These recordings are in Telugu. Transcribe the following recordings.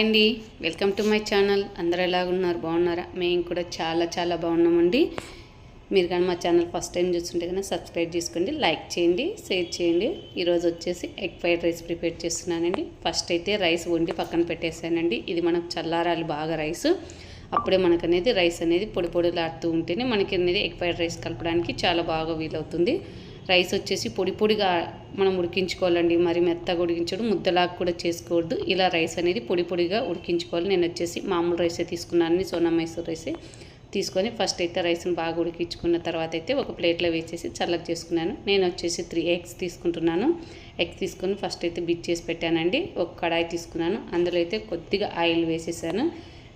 అండి వెల్కమ్ టు మై ఛానల్. అందరూ ఎలాగున్నారు బాగున్నారా? మేము కూడా చాలా చాలా బాగున్నామండి. మీరు కానీ మా ఛానల్ ఫస్ట్ టైం చూస్తుంటే కనుక సబ్స్క్రైబ్ చేసుకోండి లైక్ చేయండి షేర్ చేయండి. ఈరోజు వచ్చేసి ఎగ్ ఫ్రైడ్ రైస్ ప్రిపేర్ చేస్తున్నానండి. ఫస్ట్ అయితే రైస్ వండి పక్కన పెట్టేసానండి ఇది మనకు చల్లారాలి బాగా రైస్. అప్పుడే మనకు అనేది రైస్ అనేది పొడి పొడిలాడుతూ ఉంటేనే మనకి అనేది ఎగ్ ఫ్రైడ్ రైస్ కలపడానికి చాలా బాగా వీలవుతుంది. రైస్ వచ్చేసి పొడి పొడిగా మనం ఉడికించుకోవాలండి. మరి మెత్తగా ఉడికించడం ముద్దలాగా కూడా చేసుకోవద్దు. ఇలా రైస్ అనేది పొడి పొడిగా ఉడికించుకోవాలి. నేను వచ్చేసి మామూలు రైసే తీసుకున్నాను. సోనా మైసూర్ రైసే తీసుకొని ఫస్ట్ అయితే రైస్ని బాగా ఉడికించుకున్న తర్వాత అయితే ఒక ప్లేట్లో వేసేసి చల్లగా చేసుకున్నాను. నేను వచ్చేసి త్రీ ఎగ్స్ తీసుకుంటున్నాను. ఎగ్ తీసుకొని ఫస్ట్ అయితే బిట్ చేసి పెట్టానండి. ఒక కడాయి తీసుకున్నాను. అందులో అయితే కొద్దిగా ఆయిల్ వేసేసాను.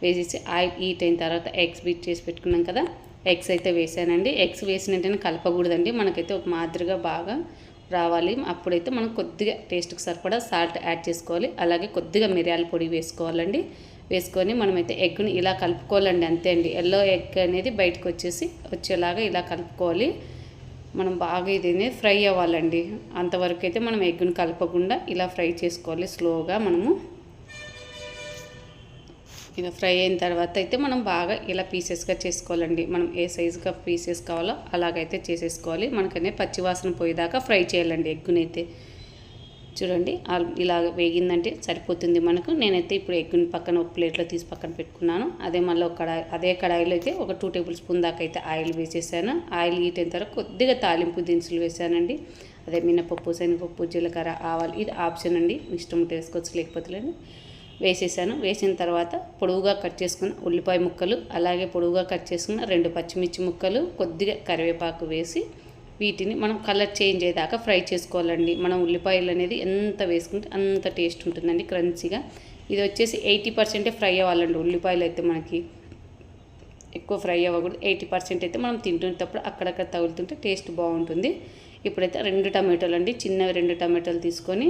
వేసేసి ఆయిల్ హీట్ అయిన తర్వాత ఎగ్స్ బీట్ చేసి పెట్టుకున్నాం కదా. ఎగ్స్ అయితే వేసానండి. ఎగ్స్ వేసిన వెంటనే కలపకూడదండి. మనకైతే ఒక మాదిరిగా బాగా రావాలి. అప్పుడైతే మనం కొద్దిగా టేస్ట్కి సరిపడా సాల్ట్ యాడ్ చేసుకోవాలి. అలాగే కొద్దిగా మిరియాల పొడి వేసుకోవాలండి. వేసుకొని మనమైతే ఎగ్ని ఇలా కలుపుకోవాలండి. అంతే అండి. ఎల్లో ఎగ్ అనేది బయటకు వచ్చేసి వచ్చేలాగా ఇలా కలుపుకోవాలి. మనం బాగా ఇది ఫ్రై అవ్వాలండి. అంతవరకు అయితే మనం ఎగ్ని కలపకుండా ఇలా ఫ్రై చేసుకోవాలి స్లోగా మనము. ఇలా ఫ్రై అయిన తర్వాత అయితే మనం బాగా ఇలా పీసెస్గా చేసుకోవాలండి. మనం ఏ సైజుగా పీసెస్ కావాలో అలాగైతే చేసేసుకోవాలి. మనకనే పచ్చివాసన పోయేదాకా ఫ్రై చేయాలండి ఎగ్గునైతే. చూడండి ఇలా వేగిందంటే సరిపోతుంది మనకు. నేనైతే ఇప్పుడు ఎగ్గుని పక్కన ఒక ప్లేట్లో తీసి పక్కన పెట్టుకున్నాను. అదే మళ్ళీ ఒక కడాయి అదే కడాయిలో అయితే ఒక టూ టేబుల్ స్పూన్ దాకా అయితే ఆయిల్ వేసేసాను. ఆయిల్ హీట్ అయిన తర్వాత కొద్దిగా తాలింపు దినుసులు వేసానండి. అదే మినపప్పు శనగపప్పు జీలకర్ర ఆవాలు ఇది ఆప్షన్ అండి. ఇష్టం ఉంటే వేసుకోవచ్చు లేకపోతే లేదు. వేసేసాను. వేసిన తర్వాత పొడవుగా కట్ చేసుకున్న ఉల్లిపాయ ముక్కలు అలాగే పొడవుగా కట్ చేసుకున్న రెండు పచ్చిమిర్చి ముక్కలు కొద్దిగా కరివేపాకు వేసి వీటిని మనం కలర్ చేంజ్ అయ్యేదాకా ఫ్రై చేసుకోవాలండి. మనం ఉల్లిపాయలు అనేది ఎంత వేసుకుంటే అంత టేస్ట్ ఉంటుందండి క్రంచీగా. ఇది వచ్చేసి ఎయిటీ పర్సెంటే ఫ్రై అవ్వాలండి ఉల్లిపాయలు అయితే మనకి. ఎక్కువ ఫ్రై అవ్వకూడదు. ఎయిటీ పర్సెంట్ అయితే మనం తింటున్నప్పుడు అక్కడక్కడ తగులుతుంటే టేస్ట్ బాగుంటుంది. ఇప్పుడైతే రెండు టమాటోలు అండి చిన్నవి రెండు టమాటోలు తీసుకొని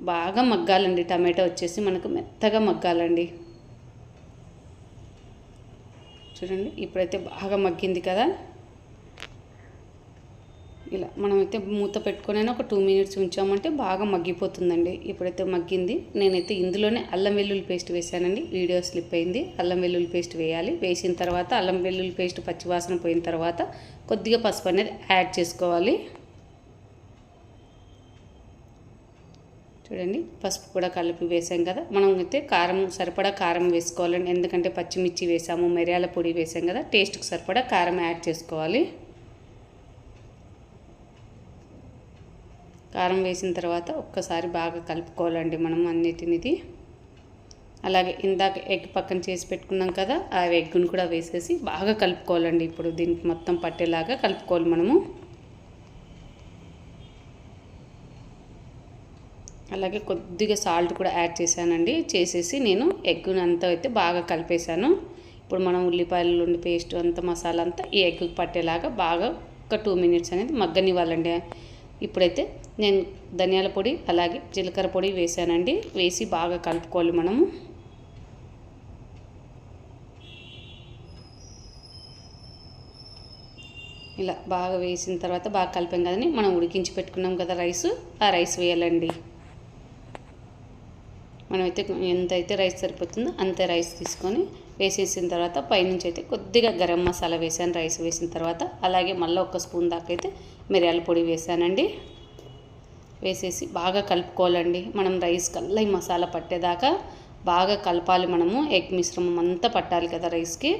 బాగా మగ్గాలండి. టమాటా వచ్చేసి మనకు మెత్తగా మగ్గాలండి. చూడండి ఇప్పుడైతే బాగా మగ్గింది కదా. ఇలా మనమైతే మూత పెట్టుకొని ఒక టూ మినిట్స్ ఉంచామంటే బాగా మగ్గిపోతుందండి. ఇప్పుడైతే మగ్గింది. నేనైతే ఇందులోనే అల్లం వెల్లుల్లి పేస్ట్ వేసానండి వీడియో స్లిప్ అయింది. అల్లం వెల్లుల్లి పేస్ట్ వేయాలి. వేసిన తర్వాత అల్లం వెల్లుల్లి పేస్ట్ పచ్చివాసన పోయిన తర్వాత కొద్దిగా పసుపు అనేది యాడ్ చేసుకోవాలి. చూడండి పసుపు కూడా కలిపి వేసాం కదా. మనం అయితే కారం సరిపడా కారం వేసుకోవాలండి. ఎందుకంటే పచ్చిమిర్చి వేసాము మిరియాల పొడి వేసాం కదా. టేస్ట్కి సరిపడా కారం యాడ్ చేసుకోవాలి. కారం వేసిన తర్వాత ఒక్కసారి బాగా కలుపుకోవాలండి మనం అన్నిటినిది అలాగే ఇందాక ఎగ్ పక్కన చేసి పెట్టుకున్నాం కదా ఆ ఎగ్గును కూడా వేసేసి బాగా కలుపుకోవాలండి. ఇప్పుడు దీనికి మొత్తం పట్టేలాగా కలుపుకోవాలి మనము. అలాగే కొద్దిగా సాల్ట్ కూడా యాడ్ చేశానండి. చేసేసి నేను ఎగ్గుని అంతా అయితే బాగా కలిపేశాను. ఇప్పుడు మనం ఉల్లిపాయలు ఉండి పేస్ట్ అంతా మసాలా అంతా ఈ ఎగ్గుకి పట్టేలాగా బాగా ఒక టూ మినిట్స్ అనేది మగ్గనివ్వాలండి. ఇప్పుడైతే నేను ధనియాల పొడి అలాగే జీలకర్ర పొడి వేసానండి వేసి బాగా కలుపుకోవాలి మనము. ఇలా బాగా వేసిన తర్వాత బాగా కలిపాం కదని మనం ఉడికించి పెట్టుకున్నాం కదా రైస్. ఆ రైస్ వేయాలండి. మనమైతే ఎంతైతే రైస్ సరిపోతుందో అంతే రైస్ తీసుకొని వేసేసిన తర్వాత పైనుంచి అయితే కొద్దిగా గరం మసాలా వేసాను రైస్ వేసిన తర్వాత. అలాగే మళ్ళీ ఒక స్పూన్ దాకా అయితే మిరియాల పొడి వేసానండి. వేసేసి బాగా కలుపుకోవాలండి. మనం రైస్ కల్లా ఈ మసాలా పట్టేదాకా బాగా కలపాలి మనము. ఎగ్ మిశ్రమం అంతా పట్టాలి కదా రైస్కి.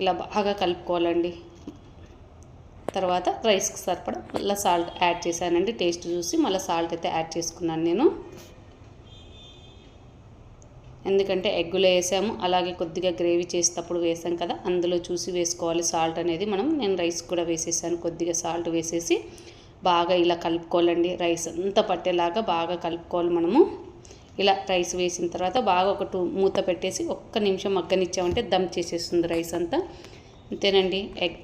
ఇలా బాగా కలుపుకోవాలండి. తర్వాత రైస్కి సరిపడా మళ్ళీ సాల్ట్ యాడ్ చేశానండి. టేస్ట్ చూసి మళ్ళీ సాల్ట్ అయితే యాడ్ చేసుకున్నాను నేను. ఎందుకంటే ఎగ్గులో వేసాము అలాగే కొద్దిగా గ్రేవీ చేసేటప్పుడు వేసాం కదా అందులో చూసి వేసుకోవాలి. సాల్ట్ అనేది మనం నేను రైస్ కూడా వేసేసాను కొద్దిగా సాల్ట్ వేసేసి బాగా ఇలా కలుపుకోవాలండి. రైస్ అంతా పట్టేలాగా బాగా కలుపుకోవాలి మనము. ఇలా రైస్ వేసిన తర్వాత బాగా ఒక టూ మూత పెట్టేసి ఒక్క నిమిషం మగ్గనిచ్చామంటే దమ్ చేసేస్తుంది రైస్ అంతా. అంతేనండి. ఎగ్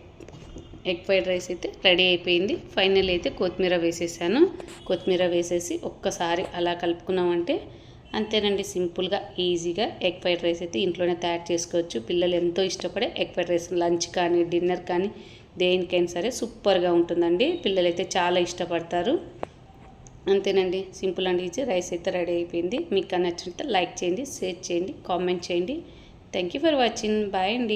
ఎగ్ ఫ్రైడ్ రైస్ అయితే రెడీ అయిపోయింది. ఫైనల్ అయితే కొత్తిమీర వేసేసాను. కొత్తిమీర వేసేసి ఒక్కసారి అలా కలుపుకున్నామంటే అంతేనండి సింపుల్గా ఈజీగా ఎగ్ ఫ్రైడ్ రైస్ అయితే ఇంట్లోనే తయారు చేసుకోవచ్చు. పిల్లలు ఎంతో ఇష్టపడే ఎగ్ ఫ్రైడ్ రైస్ లంచ్ కానీ డిన్నర్ కానీ దేనికైనా సరే సూపర్గా ఉంటుందండి. పిల్లలు అయితే చాలా ఇష్టపడతారు. అంతేనండి సింపుల్ అండ్ ఈజీ రైస్ అయితే రెడీ అయిపోయింది. మీకు నచ్చినట్టు లైక్ చేయండి షేర్ చేయండి కామెంట్ చేయండి. Thank you for watching. Bye అండి.